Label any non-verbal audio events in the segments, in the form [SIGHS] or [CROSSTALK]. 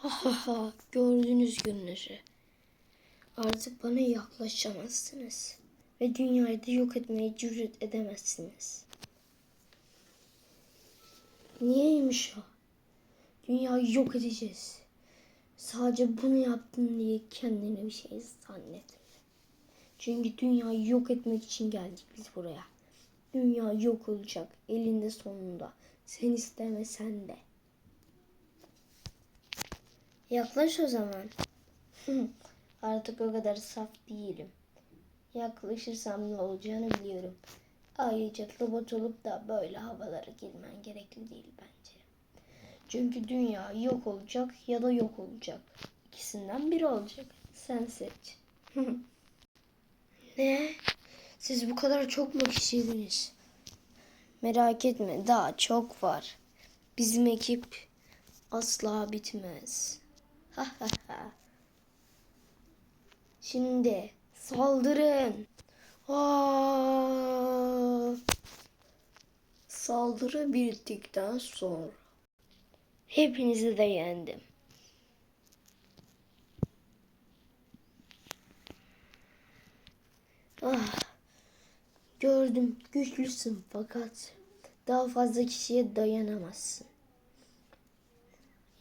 Ha gördünüz günleri. Artık bana yaklaşamazsınız. Ve dünyayı da yok etmeye cüret edemezsiniz. Niyeymiş o? Dünyayı yok edeceğiz. Sadece bunu yaptın diye kendine bir şey zannetme. Çünkü dünyayı yok etmek için geldik biz buraya. Dünya yok olacak elinde sonunda. Sen istemesen de. Yaklaş o zaman. [CLEARS THROAT] Artık o kadar saf değilim. Yaklaşırsam ne olacağını biliyorum. Ayrıca robot olup da böyle havalara girmen gerekli değil bence. Çünkü dünya yok olacak ya da yok olacak. İkisinden biri olacak. Sen seç. [LAUGHS] ne? Siz bu kadar çok mu kişiydiniz? Merak etme daha çok var. Bizim ekip asla bitmez. [LAUGHS] Şimdi saldırın. Aa! Saldırı bittikten sonra hepinizi de yendim. Ah, gördüm güçlüsün fakat daha fazla kişiye dayanamazsın.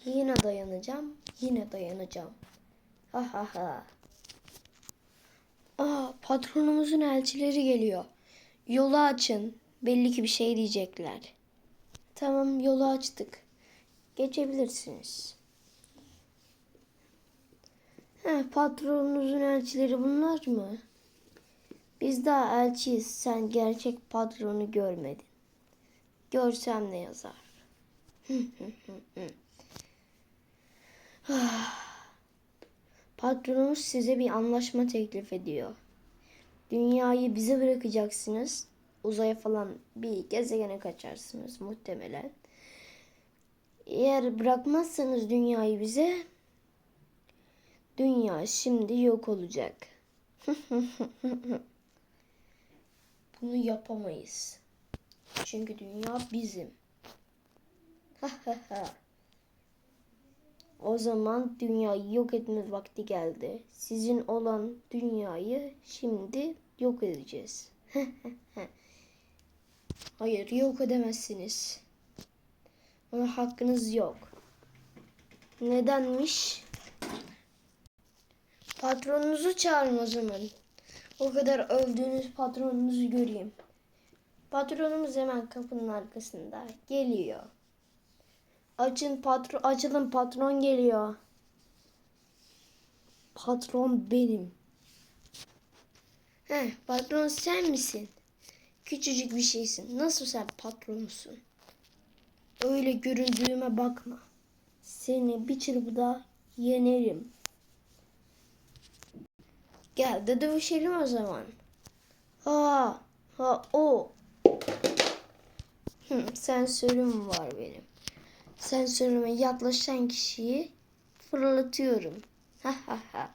Yine dayanacağım, yine dayanacağım. Ha ha ha. Aa, patronumuzun elçileri geliyor. Yolu açın. Belli ki bir şey diyecekler. Tamam, yolu açtık. Geçebilirsiniz. He, patronunuzun elçileri bunlar mı? Biz daha elçiyiz. Sen gerçek patronu görmedin. Görsem ne yazar? [SIGHS] Patronumuz size bir anlaşma teklif ediyor. Dünyayı bize bırakacaksınız. Uzaya falan bir gezegene kaçarsınız muhtemelen. Eğer bırakmazsanız dünyayı bize dünya şimdi yok olacak. [LAUGHS] Bunu yapamayız. Çünkü dünya bizim. [LAUGHS] O zaman dünyayı yok etme vakti geldi. Sizin olan dünyayı şimdi yok edeceğiz. [LAUGHS] Hayır yok edemezsiniz. Ona hakkınız yok. Nedenmiş? Patronunuzu çağırın o zaman. O kadar övdüğünüz patronunuzu göreyim. Patronumuz hemen kapının arkasında. Geliyor. Açın patron, açılın patron geliyor. Patron benim. He, patron sen misin? Küçücük bir şeysin. Nasıl sen patronusun? Öyle göründüğüme bakma. Seni bir çırpıda yenerim. Gel de dövüşelim o zaman. Ha, ha o. Hı, sensörüm var benim. Sensörüme yaklaşan kişiyi fırlatıyorum. Ha ha ha.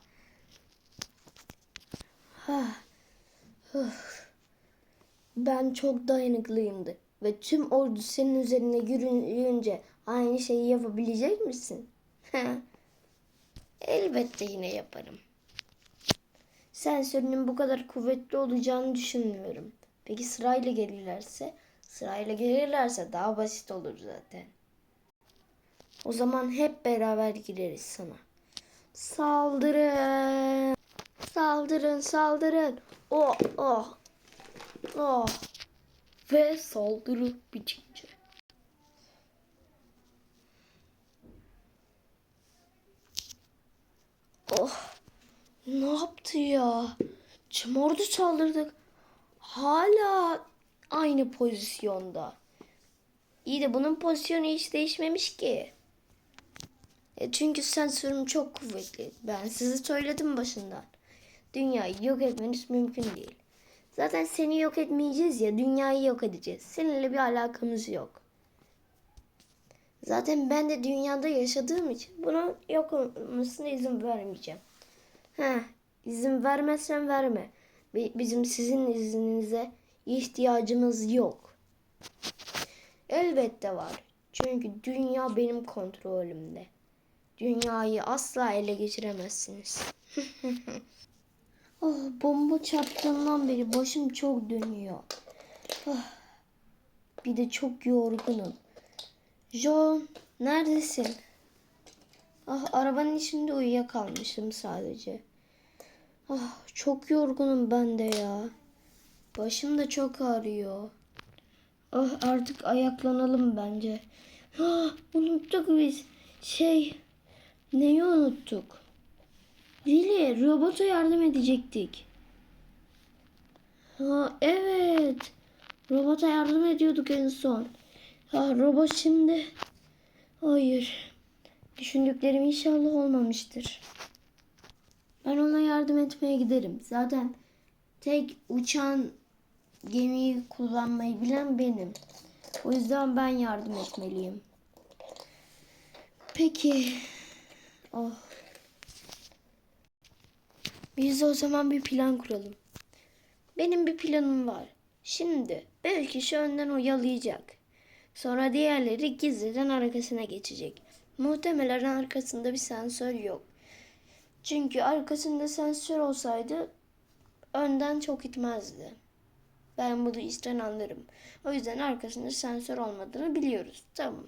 Ben çok dayanıklıyımdır ve tüm ordu senin üzerine yürüyünce aynı şeyi yapabilecek misin? Elbette yine yaparım. Sensörünün bu kadar kuvvetli olacağını düşünmüyorum. Peki sırayla gelirlerse? Sırayla gelirlerse daha basit olur zaten. O zaman hep beraber gireriz sana. Saldırın. Saldırın, saldırın. Oh, oh. Oh. Ve saldırı bitince. Oh. Ne yaptı ya? Tüm ordu saldırdık. Hala aynı pozisyonda. İyi de bunun pozisyonu hiç değişmemiş ki. E çünkü sensörüm çok kuvvetli. Ben size söyledim başından. Dünyayı yok etmeniz mümkün değil. Zaten seni yok etmeyeceğiz ya, dünyayı yok edeceğiz. Seninle bir alakamız yok. Zaten ben de dünyada yaşadığım için bunun yok olmasına izin vermeyeceğim. Ha, izin vermezsen verme. Bizim sizin izninize ihtiyacımız yok. Elbette var. Çünkü dünya benim kontrolümde. Dünyayı asla ele geçiremezsiniz. [LAUGHS] oh, bomba çarptığından beri başım çok dönüyor. Ah, bir de çok yorgunum. John, neredesin? Ah, arabanın içinde uyuyakalmışım sadece. Ah, çok yorgunum ben de ya. Başım da çok ağrıyor. Ah, artık ayaklanalım bence. Ah, unuttuk biz. Şey, neyi unuttuk? Lili, robota yardım edecektik. Ha, evet. Robota yardım ediyorduk en son. Ha, robot şimdi... Hayır. Düşündüklerim inşallah olmamıştır. Ben ona yardım etmeye giderim. Zaten tek uçan gemiyi kullanmayı bilen benim. O yüzden ben yardım etmeliyim. Peki. Oh. Biz de o zaman bir plan kuralım. Benim bir planım var. Şimdi belki şu önden oyalayacak. Sonra diğerleri gizliden arkasına geçecek. Muhtemelen arkasında bir sensör yok. Çünkü arkasında sensör olsaydı önden çok gitmezdi. Ben bunu işten anlarım. O yüzden arkasında sensör olmadığını biliyoruz. Tamam.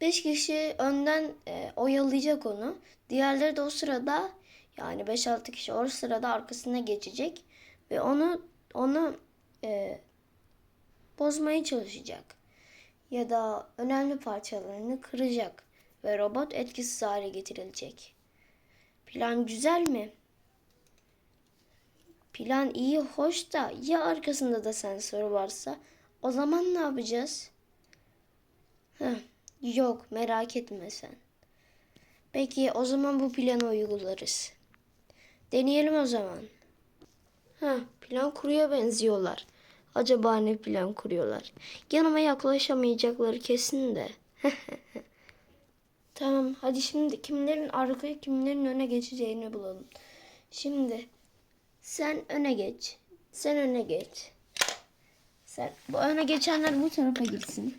5 kişi önden e, oyalayacak onu. Diğerleri de o sırada yani 5-6 kişi o sırada arkasına geçecek ve onu onu e, bozmaya çalışacak. Ya da önemli parçalarını kıracak ve robot etkisiz hale getirilecek. Plan güzel mi? Plan iyi, hoş da ya arkasında da sensör varsa o zaman ne yapacağız? Heh, yok merak etme sen. Peki o zaman bu planı uygularız. Deneyelim o zaman. Ha, plan kuruya benziyorlar. Acaba ne plan kuruyorlar? Yanıma yaklaşamayacakları kesin de. [LAUGHS] tamam, hadi şimdi kimlerin arkaya kimlerin öne geçeceğini bulalım. Şimdi sen öne geç. Sen öne geç. Sen bu öne geçenler bu tarafa gitsin.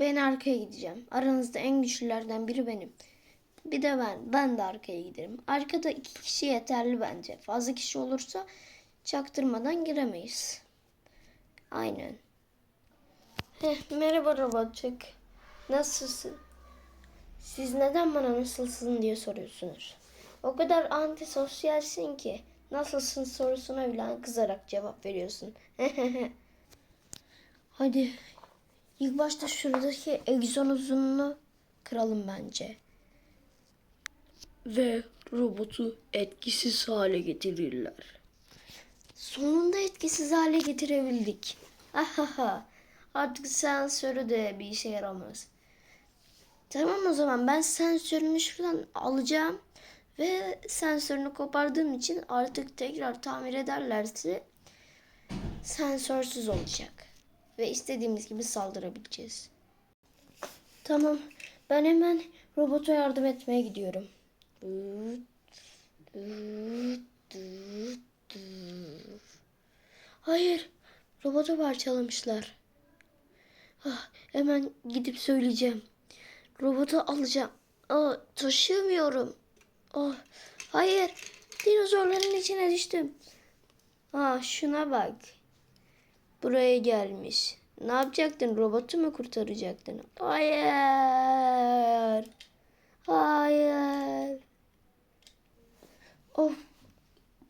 Ben arkaya gideceğim. Aranızda en güçlülerden biri benim. Bir de ben. Ben de arkaya giderim. Arkada iki kişi yeterli bence. Fazla kişi olursa çaktırmadan giremeyiz. Aynen. Heh, merhaba robotçuk. Nasılsın? Siz neden bana nasılsın diye soruyorsunuz. O kadar antisosyalsin ki nasılsın sorusuna bile kızarak cevap veriyorsun. [LAUGHS] Hadi ilk başta şuradaki egzon uzunluğunu kıralım bence. ve robotu etkisiz hale getirirler. Sonunda etkisiz hale getirebildik. Ahaha. Artık sensörü de bir işe yaramaz. Tamam o zaman ben sensörünü şuradan alacağım. Ve sensörünü kopardığım için artık tekrar tamir ederlerse sensörsüz olacak. Ve istediğimiz gibi saldırabileceğiz. Tamam. Ben hemen robota yardım etmeye gidiyorum. Hayır. Robotu parçalamışlar. Ah, hemen gidip söyleyeceğim. Robotu alacağım. Aa, taşıyamıyorum. Oh, hayır. Dinozorların içine düştüm. Aa, şuna bak. Buraya gelmiş. Ne yapacaktın? Robotu mu kurtaracaktın? Hayır. Hayır. Of.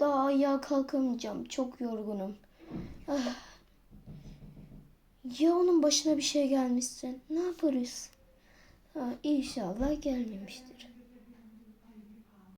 Daha ayağa kalkamayacağım. Çok yorgunum. Ah. Ya onun başına bir şey gelmişse ne yaparız? Ha, inşallah gelmemiştir.